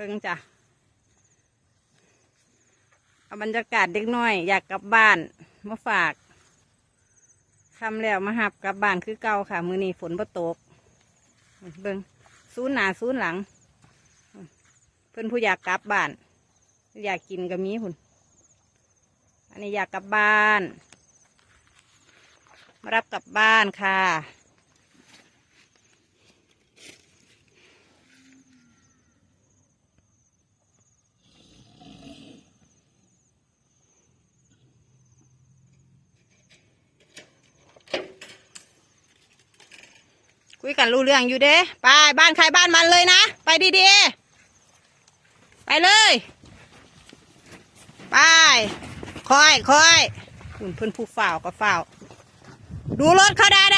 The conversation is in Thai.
เบิ่งจ้ะเอาบรรยากาศเด็กน้อย อยากกลับบ้านมาฝากคำแล้วมาหับกลับบ้านคือเก่าค่ะ มือนี้ฝนบ่ตก เบิ่งซูนหนาซูนหลัง เพื่อนผู้อยากกลับบ้าน อยากกินก็มีหุ่นอันนี้อยากกลับบ้าน มารับกลับบ้านค่ะ คุยกันรู้เรื่องอยู่เด้ไปบ้านใครบ้านมันเลยนะ ไปดีๆ ไปเลย ไปคอยคอยคุณเพื่อนผู้ฝ่าวก็ฝ่าวดูรถเขาได้ได